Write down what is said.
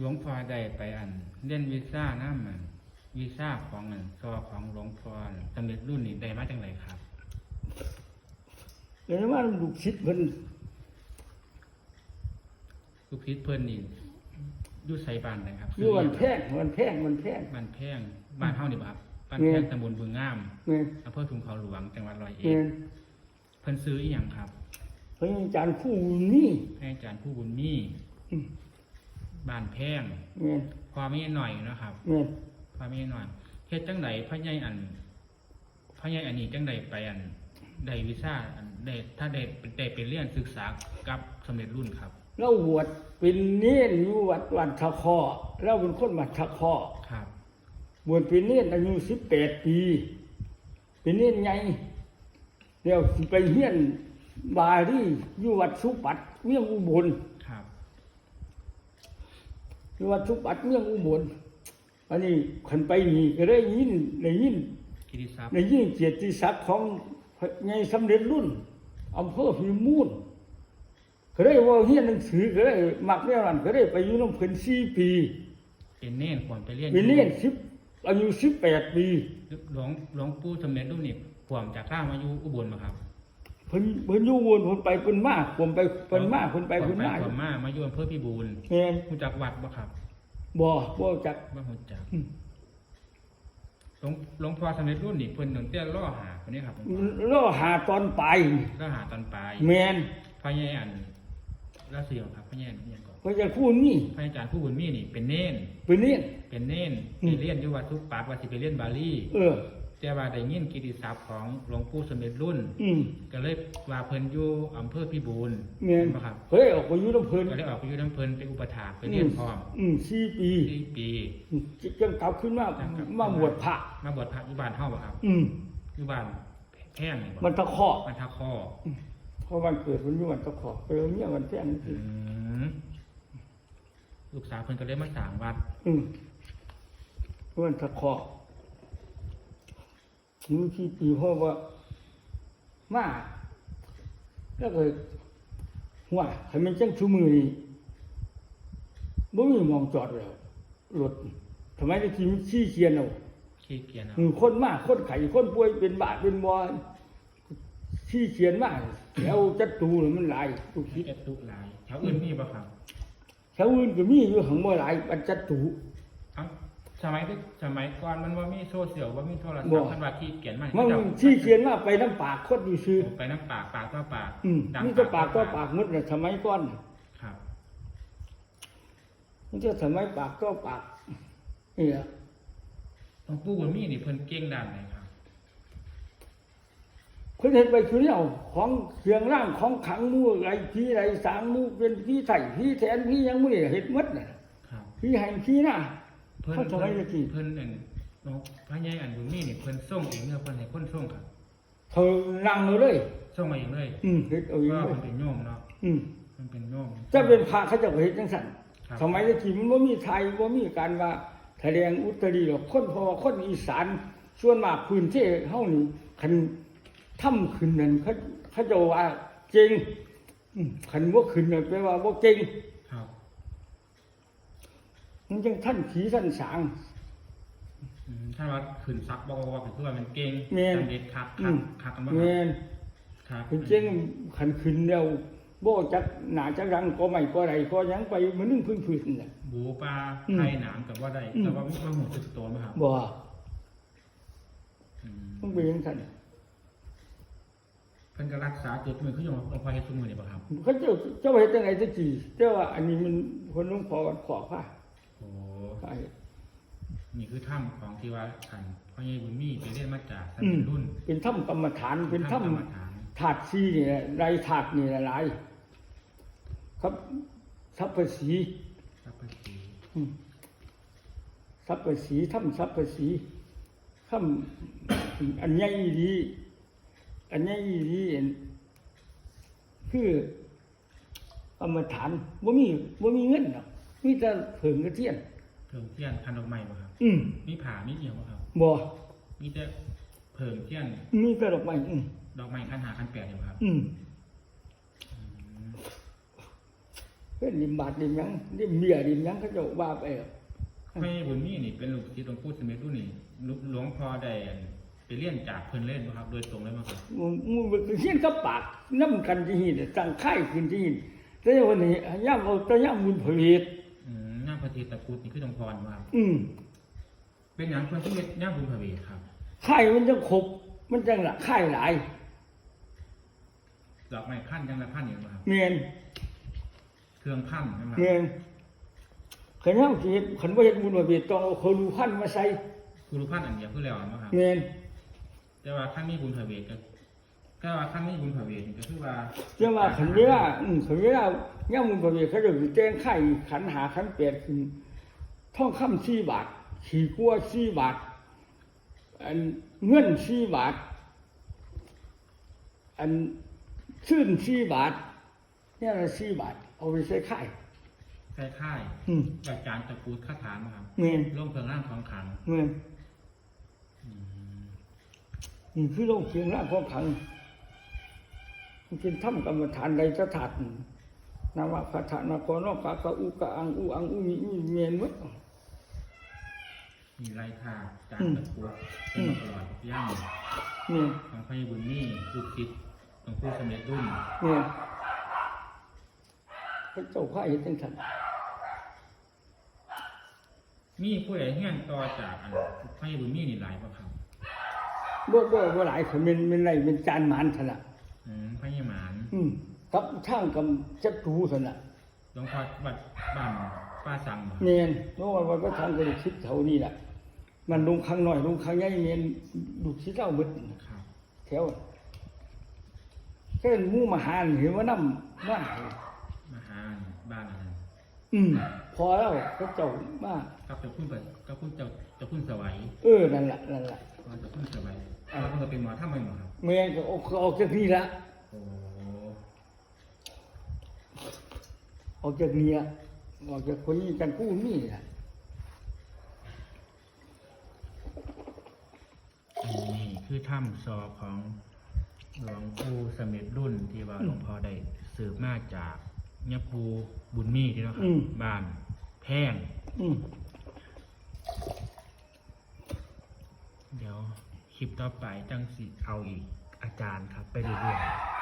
หลวงพ่อได้ไปอัน เล่นวีซ่าน้ำมันวีซ่าของอันซอของหลวงพ่อน่ะสำเร็จรุ่นนี้ได้มาจังไรครับเดี๋ยวนี้ว่าลูกศิษย์เพิ่นลูกพิษเพิ่นนี่อยู่ไสบ้านนะครับอยู่วันแพงวันแพงวันแพงบ้านแพงบ้านเฮานี่บ่ครับบ้านแพงตำบลบึงงามแม่นอำเภอทุ่งเขาหลวงจังหวัดร้อยเอ็แม่ดนเพิ่นซื้ออีหยังครับเพิ่นอาจารย์คู่นี่ให้อาจารย์ผู้บุญมีอืม บ้านแพงแม่นพอมีหน่อยเนาะครับแม่นพอมีหน่อยเฮ็ดจังไดพ่อใหญ่อันพ่อใหญ่อันนี้จังไดไปอันได้วีซ่าอันได้ถ้าได้ได้ไปเรียนศึกษากับสำเร็จรุ่นครับเราบวชเป็นเนนอยู่วัดวันทะคอเราเป็นคนวัดทะคอครับ บวชเป็นเนนอายุ18ปี เป็นเนนใหญ่เดี๋ยวสิไปเฮียนบาลีอยู่วัดสุปัตเมืองอุบล ครับอยู่วัดสุปัตเมืองอุบลอันนี้ขันไปนี่ก็ได้ยินได้ยินกิติศัพท์ได้ยินเกียรติศักดิ์ของไงสำเร็จรุ่นอำเภอพิมูลก็ได้ว่าเฮียนหนังสือก็ได้มักแน่นอนก็ได้ไปอยู่น้ำเพิ่นสี่ปีเป็นเน่นควรไปเรียนเป็นเนียนสิบอายุสิบแปดปีหลวงหลวงปู่สำเร็จรุ่นนี่ขวมจากข้างมาอยู่อุบลมาครับ เพิ่นเพิ่นอยู่วนเพิ่นไปเพิ่นมาผมไปเพิ่นมาเพิ่นไปขวเพิ่มนไปมาขวมมามาอยู่อำเภอพิบูลแม่นรู้จักวัดบ่ครับบ่บ่จักบ่รู้จักอืมหลวงหลวงพ่อสำเร็จรุ่นนี่เพิ่นตั้งแต่ล่อหาคนนี้ครับรอหาตอนปลายล่อหาตอนปลายแม่นพระใหญ่อันแล้วเสียงครับพระใหญ่อันนี้ก่อนเพิ่นจะพูดนี่พระอาจารย์ผู้บุญมีนี่เป็นเน่นเป็นเนียนเป็นเน่นอืไปมเรียนอยู่วัดทุกปากว่าสิไปเรียนบาลีเออ แต่ว่าได้ยินกิตติศัพท์ของหลวงปู่สมเด็จรุ่น อืมก็เลยว่าเพิ่นอยู่อำเภอพิบูลแม่นบ่ครับ เฮ้ยออกไปอยู่น้ำเพิ่นก็เลยออกไปอยู่น้ำเพิ่นไปอุปถากไปเรียนพร้อมอืมสี่ปีสี่ปีจังกลับขึ้นมามาบวชพระมาบวชพระอยู่บ้านเฮาบ่ครับอืมอยู่บ้านแพร่งนี่บ่มันตะเคาะบ้านท่าข้อเพราะวันเกิดมันอยู่วันตะเคาะเออเนี่ยวันแพงอืมลูกสาวเพิ่นก็เลยมาสร้างวัดอืมวันตะเคาะ อยู่ที่ปีเพราะว่ามาแล้วก็หัวให้มันจังชูมือนี่บ่มีหมองจอดแล้วรถทำไมได้กินขี้เกียจเอาขี้เกียจเอาอืมคนมากคนไข้คนป่วยเป็นบาดเป็นบอขี้เกียจมากแล้วจัดตูนี่มันหลายทุกทิศเอ็ดตุหลายแถวอื่นมีบ่ครับแถวอื่นก็มีอยู่หังบ่หลายอันจัดตูเอ้า สมัยที่สมัยก่อนมันว่ามีโซเชียลว่ามีโทรศัพบ่ท์มันว่าขี้เกียจมันมันเจ้าขี้เกียจมากไปน้ำปากคนอยู่ซื่อไปน้ำปากปากต่อปากอืมดังนี่จะปากก็ปากหมดน่ะสมัยก่อนครับนี่จะสมัยปากก็ปากนี่ล่ะหลวงปู่บุญมีนี่เพิ่นเก่งด้านไหนครับคนเห็นไปคือเนี่ยของเครื่องร่างของขังมือไรพี่ไรสางมือเป็นพี่ใส่พี่แทนพี่ยังมือเห็ดหมดน่ะครับพี่ให้พี่หน้า เพิ่นเขาสมัยตะกี้เพิ่นอันหลวงพระใหญ่อันบุญมีนี่เพิ่นส่งเองเด้อเพิ่นให้คนส่งครับเขานั่งเอาเลย ส่งมาเองเลยอืมเฮ็ดเอาเองว่าเลเพิ่ยนเป็นโยมเนาะอืมเพิ่นเป็นโยมถ้าเป็นพระเขาเจะเฮ็ดจังซั่นครับสมัยตะกี้มันบ่มีไทยบ่มีการว่าแสดงอุตรีหรอกคนเพราะว่าคนอีสานส่วนมากพื้นที่เฮานี่คันถ้ำขึ้นนั่นเขาเขาจะว่าเก่งอืมคันบ่ขึ้นนั่นแปลว่าบ่เก่งครับ มันจังท่านผีท่านสาง อืมถ้าว่าขึ้นซักบ่บ่ก็คือว่ามันเก่งแม่นจำเด็ดคักอืคักมคักกันบ่แม่นครับเป็นเก่งคันขึ้นแล้วบ่จักหน้าจักรังก็ไม่ก็ใดก็หยังไปมื้อนึงพื้นๆน่ะ บูปลาอืมไข่หนามกับว่าได้อืม แต่ว่ามันหูสึกตัวไหมครับบ่อืมต้องเป็นจังซั่นเพิ่นก็รักษาจุดมือเขาอยู่หลวงพ่อเฮ็ดซุมือนี่บ่ครับเขาเจ้าเจ้าเฮ็ดจังไดตะกี้แต่ว่าอันนี้มันคนหลวงพ่อขอผ้า โอ้ใช่นี่คือถ้ำของที่ว่าท่านพ่อใหญ่บุญมีไปเรียนมาจากท่านอืมเป็นรุ่น เป็นถ้ำกรรมฐานเป็นถ้กรรมฐานำถาดซีนี่แหละไรถาดนี่แหละหลายครับสัพพสีสัพพสีอืมสัพพสีถ้ำสัพพสีถ้ำอันใหญ่ดีอันใหญ่ดีอันคือกรรมฐานบ่มีบ่มีเงินหรอก มีแต่เผิงกระเทียนเพิ่งเทียนคันดอกไม้บ่ครับ อืมมีผ่ามีเอียวบ่ครับ บ่มีแต่เพิ่งเทียนมีแต่ดอกไม้อืมดอกไม้คันหาคันแปดอยู่ครับอืมอืมเพื่อนริมบาทริมหยังริมเบียริมหยังเขาเจะว่าไปอะพระบุญมีนี่เป็นลูกศิษย์หลวงปู่สมิทรุ่นนี่หลวงพ่อได้อันไปเรียนจากเพิ่นเล่นบ่ครับ โดยตรงเลยมั้งครับมึงมึงมันเขียนกับปากน้ำกันที่หินตั้งค่ายขึ้นที่หินแต่วันนี้ย่ามเอาแต่ย่ามมุนเผยด อืมย่างพระเทศตะกรุดนี่คือหลวงพ่อมาครับอืมเป็นหยังเพิ่นที่เฮ็ดย่างบุญพระเวทครับค่ายมันจะขบมันจังละค่ายหลายดอกไม้พันยังละพันอยู่บ่ครับเมียนเครื่องพันใช่ไหมคเมีรับยนขันย่ามสิเฮ็ดขันว่าเฮ็ดบุญเผยดต้องเอาเขารูพันมาใส่ครูพันอันเดียวคือแล้วเนาะครับเมียนแต่ว่าขั้นนี้บุญพระเวทก็ก็ว่าขั้นนี้บุญพระเวทก็คือว่าจะว่าขันเวลาอืมขันเวลา ย่ามมุนเผยดเขาจะแจ้งค่ายขันหาขันแปดขึ้นท่องคำสี่บาท ขี่กัวสี่บาทอันเงินสี่บาท อันชื่นสี่บาท เนี่ยละสี่บาท เอาไปใช้ค่ายคล้ายอืมๆอาจารย์ตะกรุดคาถามาครับเงินร่วมเพลิงร่างของขลังเงินอืมนี่คือโลกเชียงร่างของขังมันเป็นถ้ำกรรมฐานใดสถาน นามะคาถานากรนอกกากะอุกะอังอุอังอุมีอุเมียนหมดมีไรทาจารย์ตะกรุดเป็นมาตลอดย่างเนี่ยของพระบุญนี่ลูกศิษย์หลวงปู่สมิทรุ่นเนี่ยพระเจ้าข้าเห็นจังสันมีผู้ใดเฮี้ยนต่อจากอันพระบุญนี่นี่หลายป่ะครับบ่บ่บ่หลายคนเป็นเป็นไรเป็นจานหมานถนัดอืมพระยหมาน อืม กับช่างกับจัตุถนัดหลวงพ่อวัดบ้านป้าสังบ่ครับเนียนเพราะว่าก็ทางก็ได้คิดเท่านี้แหละมันลงข้างหน่อยลงข้างใหญ่เนียนดูคิดเล่าเบิดครับแถวแค่หมู่มหาเห็นว่านำมาให้มหาบ้านอะไรอืม พอแล้วก็เจ้ามากับเจ้าคุณไปกับคุณเจ้าเจ้าคุณสวัยเออนั่นแหละนั่นแหละก็เจ้าคุณสวัยเราเพิ่งเป็นหมอถ้าไม่หมอครับเมียก็ออกออกจากนี่ละ โอ้ออกจากนี่ละออกจากคนนี้กันกู้นี่ละนี่คือถ้ำซอของหลวงปู่สมิทรุ่นที่ว่าหลวงพ่อได้สืบมาจากเนี่ยปูบุญมีที่เนาะครับ บ้านแพงอืมเดี๋ยวคลิปต่อไปจังสิเอาอีกอาจารย์ครับ ไปเรื่อยๆ